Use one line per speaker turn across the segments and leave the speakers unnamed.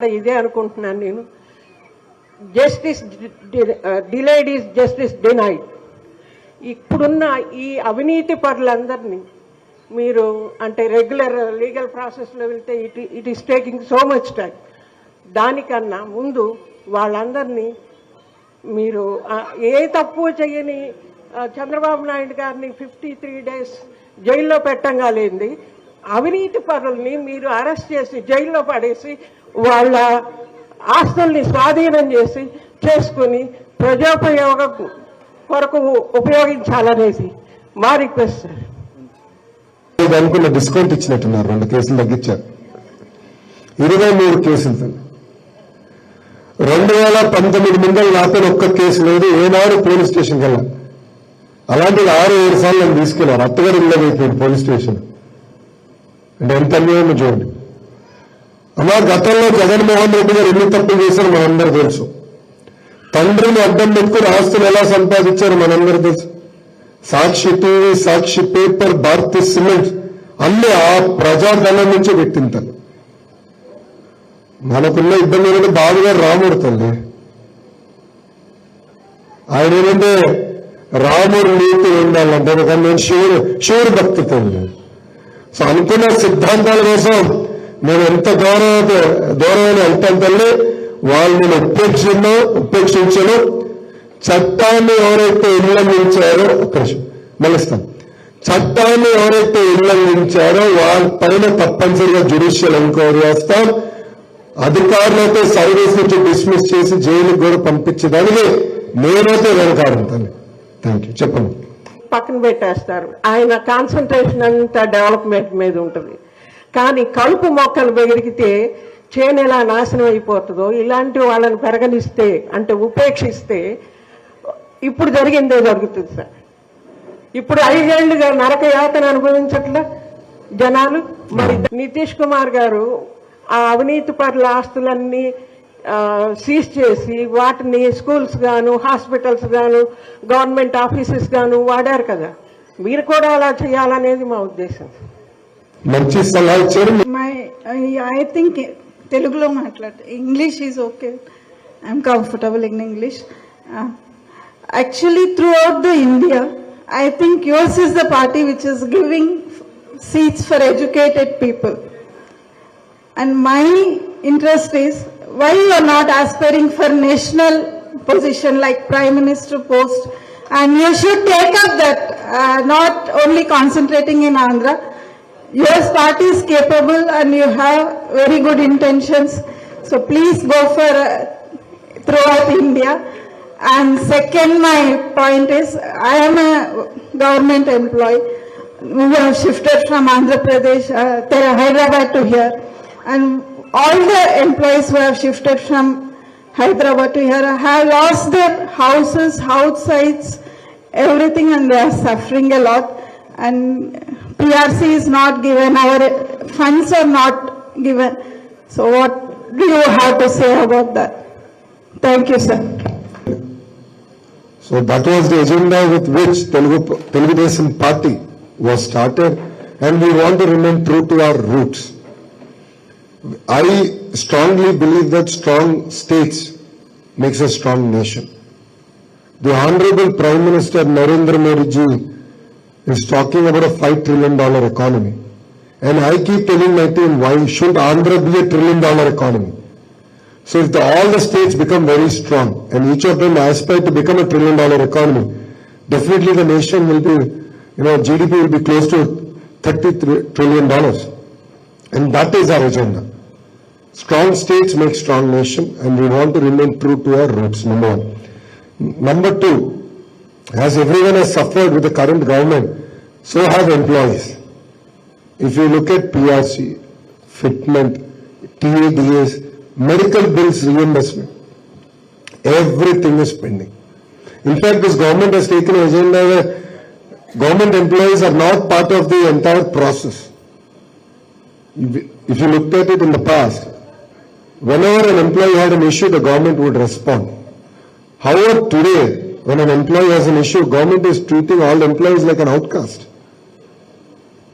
ఇదే అనుకుంటున్నాను నేను. Justice delayed is justice denied ఇప్పుడున్న ఈ అవినీతి పరులందరినీ మీరు అంటే రెగ్యులర్ లీగల్ ప్రాసెస్లో వెళ్తే it it is taking so much time దానికన్నా ముందు వాళ్ళందరినీ మీరు ఏ తప్పు చేయని చంద్రబాబు నాయుడు గారిని ఫిఫ్టీ త్రీ డేస్ జైల్లో పెట్టంగా లేనిది అవినీతి పరుల్ని మీరు అరెస్ట్ చేసి జైల్లో పడేసి వాళ్ళ ఆస్తుల్ని స్వాధీనం చేసి చేసుకుని ప్రజోపయోగం కొరకు ఉపయోగించాలనేసి మా రిక్వెస్ట్ సార్
ఇది అనుకున్న డిస్కౌంట్ ఇచ్చినట్టున్నారు రెండు కేసులు తగ్గించారు. ఇరవై మూడు కేసులు రెండు వేల పంతొమ్మిది ముందర నాతో ఒక్క కేసు లేదు ఏనాడు పోలీస్ స్టేషన్కి వెళ్ళాను అలాంటిది ఆరు ఏడు సార్లు నన్ను తీసుకెళ్ళారు అత్తగారు ఇళ్ళమైపోయింది పోలీస్ స్టేషన్. అంటే చూడండి. అమ్మా గతంలో జగన్మోహన్ రెడ్డి గారు ఎన్ని తప్పులు చేశారు మనందరూ తెలుసు. తండ్రిని అడ్డం పెట్టుకుని ఆస్తులు ఎలా సంపాదించారు మనందరూ తెలుసు. Sakshi TV Sakshi paper Bharathi cement అన్ని ఆ ప్రజాధనం నుంచి పెట్టింటాను మనకున్న ఇబ్బంది ఏంటంటే బాబుగారు రాముడు తల్లి. ఆయన ఏంటంటే రాముడు నీతి ఉండాలంటే నేను శివుడు శివుడు భక్తి తల్లి. సో అనుకున్న సిద్ధాంతాల కోసం నేను ఎంత గౌరవ దూరమైన వెళ్తాను తల్లి వాళ్ళు నేను ఉపేక్షించను ఉపేక్షించను. చట్టాన్ని ఎవరైతే ఉల్లంఘించారో ఒక్క చట్టాన్ని ఎవరైతే ఉల్లంఘించారో వాళ్ళ పైన తప్పనిసరిగా జ్యుడిషియల్ ఎంక్వైరీ చేస్తాం అధికారులైతే సర్వీస్ నుంచి డిస్మిస్ చేసి జైలుకి కూడా పంపించడానికి నేనైతే వెనకాడుతాను థ్యాంక్ యూ చెప్పండి.
పక్కన పెట్టేస్తారు. ఆయన కాన్సన్ట్రేషన్ అంతా డెవలప్మెంట్ మీద ఉంటుంది. కానీ కలుపు మొక్కలు పెరిగితే చేను ఎలా నాశనం అయిపోతుందో ఇలాంటి వాళ్ళని పెరగనిస్తే అంటే ఉపేక్షిస్తే ఇప్పుడు జరిగిందే జరుగుతుంది సార్. ఇప్పుడు ఐదేళ్ళుగా నరక యాతను అనుభవించట్లా జనాలు? మరి నితీష్ కుమార్ గారు ఆ అవినీతి పట్ల ఆస్తులన్నీ సీజ్ చేసి వాటిని స్కూల్స్ గాను హాస్పిటల్స్ గాను గవర్నమెంట్ ఆఫీసెస్ గాను వాడారు కదా. మీరు కూడా అలా చేయాలనేది మా ఉద్దేశం.
మంచి సలహా ఇచ్చారు.
మై ఐ థింక్ తెలుగులో మాట్లాడు English is okay I'm comfortable in English actually throughout the India I think yours is the party which is giving seats for educated people And my interest is why you are not aspiring for national position like prime minister post and you should take up that, uh, not only concentrating in Andhra. Your party is capable and you have very good intentions. So please go for uh, throughout India. And second, my point is, I am a government employee who have shifted from Andhra Pradesh, uh, Hyderabad to here. And all the employees who have shifted from Hyderabad to here have lost their houses, house sites, everything, and they are suffering a lot. And PRC is not given, our funds are not given. So what do you have to say about that? Thank you, sir.
So that was the agenda with which Telugu, Telugu Desam party was started and we want to remain true to our roots. I strongly believe that strong states makes a strong nation. The Honorable Prime Minister Narendra Modi ji is talking about a five trillion dollar economy. And I keep telling my team, why should Andhra be a trillion dollar economy? So if the, all the states become very strong and each of them aspire to become a trillion dollar economy, definitely the nation will be, you know, GDP will be close to 30 tr- trillion dollars. And that is our agenda. Strong states make strong nation and we want to remain true to our roots, number one. Number two, as everyone has suffered with the current government, so have employees. If you look at PRC, fitment, TADS, medical bills reimbursement, everything is pending. In fact, this government has taken an agenda where government employees are not part of the entire process. If you looked at it in the past, whenever an employee had an issue, the government would respond. However, today, when an employee has an issue, government is treating all employees like an outcast.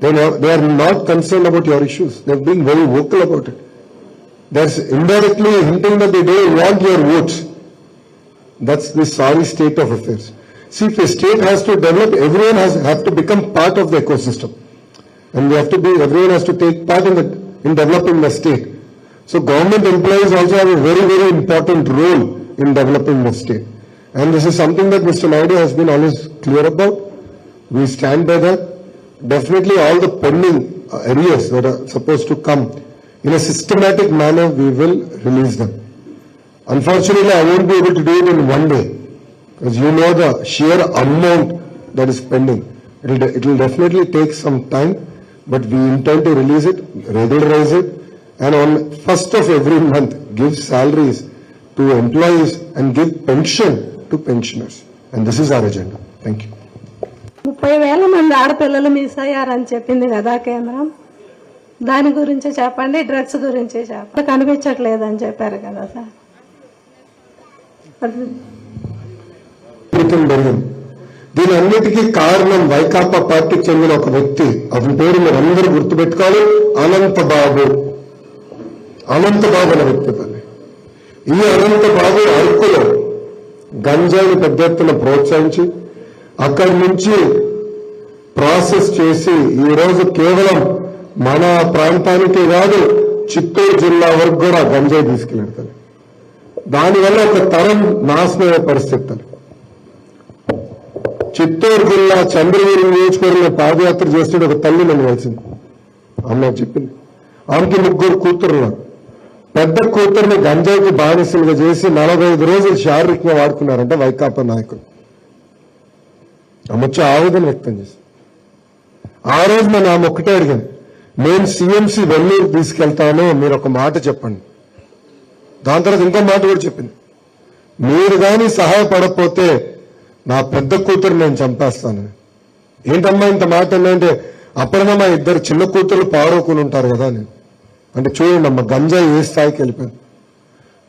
They are, they are not concerned about your issues. They're being very vocal about it. That's indirectly hinting that they don't want your votes. That's the sorry state of affairs. See, if a state has to develop, everyone has, have to become part of the ecosystem. And we have to be, everyone has to take part in the, in developing the state. So government employees also have a very, very important role in developing the state. And this is something that Mr. Naidu has been always clear about. We stand by that. Definitely all the pending uh, areas that are supposed to come, in a systematic manner, we will release them. Unfortunately, I won't be able to do it in one day, because you know the sheer amount that is pending. It'll definitely take some time, but we intend to release it, regularize it, and on first of every month, give salaries to employees and give pension to pensioners. And this is our agenda. Thank you.
ముప్పై వేల మంది ఆడపిల్లలు miss అయ్యారని చెప్పింది కదా కేంద్రం దాని గురించి చెప్పండి డ్రగ్స్ గురించి చెప్పండి కనిపించట్లేదని చెప్పారు కదా సార్
జరిగింది దీనన్నిటికీ కారణం వైకాపా పార్టీకి చెందిన ఒక వ్యక్తి. అతని పేరు మీరు అందరూ గుర్తుపెట్టుకోవాలి. అనంతబాబు. అనంతబాబు అనే వ్యక్తి తల్లి ఈ అనంతబాబు అరకులో గంజాయిని పెద్ద ఎత్తున ప్రోత్సహించి అక్కడి నుంచి ప్రాసెస్ చేసి ఈ రోజు కేవలం మన ప్రాంతానికి కాదు చిత్తూరు జిల్లా వరకు కూడా గంజాయి తీసుకెళ్తారు దానివల్ల ఒక తరం నాశనమైన పరిస్థితి తల్లి. చిత్తూరు జిల్లా చంద్రగిరి నియోజకవర్గంలో పాదయాత్ర చేస్తుంటే ఒక తల్లి నన్ను కలిసింది. అమ్మ చెప్పింది. ఆమెకి ముగ్గురు కూతురు పెద్ద కూతురుని గంజాయికి బానిసలుగా చేసి నలభై ఐదు రోజులు శారీరకంగా వాడుకున్నారంట వైకాపా నాయకులు. ఆమె వచ్చి ఆవేదన వ్యక్తం చేసి ఆ రోజు నేను ఆమె ఒక్కటే అడిగాను. నేను సీఎంసీ వెల్లూరు తీసుకెళ్తాను మీరు ఒక మాట చెప్పండి. దాని తర్వాత ఇంకో మాట కూడా చెప్పింది. మీరు కానీ సహాయపడకపోతే నా పెద్ద కూతురు నేను చంపేస్తాను. ఏంటమ్మా ఇంత మాట అంటే అప్పుడన్నా మా ఇద్దరు చిన్న కూతురు పాడుకుని ఉంటారు కదా అని. అంటే చూడండి అమ్మ గంజాయి ఏ స్థాయికి వెళ్ళిపోయింది.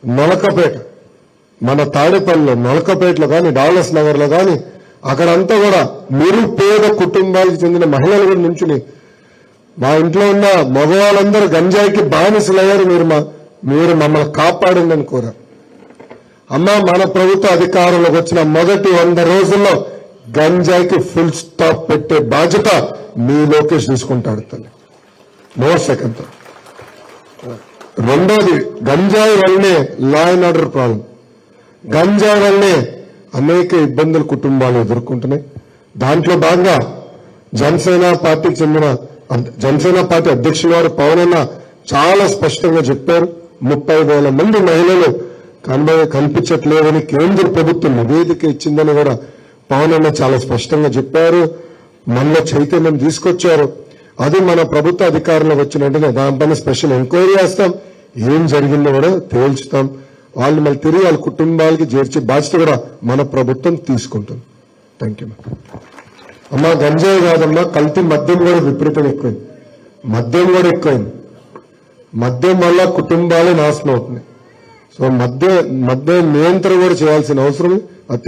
నొలకపేట మన తాడేపల్లిలో నొలకపేటలో కానీ డాలర్స్ నగర్లో కానీ అక్కడంతా కూడా నిరుపేద కుటుంబాలకు చెందిన మహిళలు కూడా నుంచుని మా ఇంట్లో ఉన్న మగవాళ్ళందరూ గంజాయికి బానిసలయ్యారు మీరు మా మీరు మమ్మల్ని కాపాడండి అని కోరారు. అమ్మ మన ప్రభుత్వ అధికారంలోకి వచ్చిన మొదటి వంద రోజుల్లో గంజాయికి ఫుల్ స్టాప్ పెట్టే బాధ్యత మీ లోకేష్ తీసుకుంటాడు తల్లి. నో సెకండ్ రెండోది గంజాయి వల్లనే లా అండ్ ఆర్డర్ ప్రాబ్లం గంజాయి వల్లనే అనేక ఇబ్బందులు కుటుంబాలు ఎదుర్కొంటున్నాయి. దాంట్లో భాగంగా జనసేన పార్టీకి చెందిన జనసేన పార్టీ అధ్యక్షుల వారు పవన్ అన్న చాలా స్పష్టంగా చెప్పారు. ముప్పై వేల మంది మహిళలు కనబ కనిపించట్లేదని కేంద్ర ప్రభుత్వం నివేదిక ఇచ్చిందని కూడా పవన్ అన్న చాలా స్పష్టంగా చెప్పారు. మనలో చైతన్యం తీసుకొచ్చారు. అది మన ప్రభుత్వ అధికారంలో వచ్చిన వెంటనే దానిపైన స్పెషల్ ఎంక్వైరీ చేస్తాం. ఏం జరిగిందో కూడా తేల్చుతాం. వాళ్ళు మళ్ళీ తిరిగి వాళ్ళ కుటుంబాలకి చేర్చే బాధ్యత కూడా మన ప్రభుత్వం తీసుకుంటుంది. థ్యాంక్ యూ అమ్మా గంజాయి కాదమ్మా కల్తీ మద్యం కూడా విపరీతం ఎక్కువైంది. మద్యం కూడా ఎక్కువైంది. మద్యం వల్ల కుటుంబాలే నాశనం అవుతున్నాయి. సో మధ్య మధ్య నియంత్రణ కూడా చేయాల్సిన అవసరం అది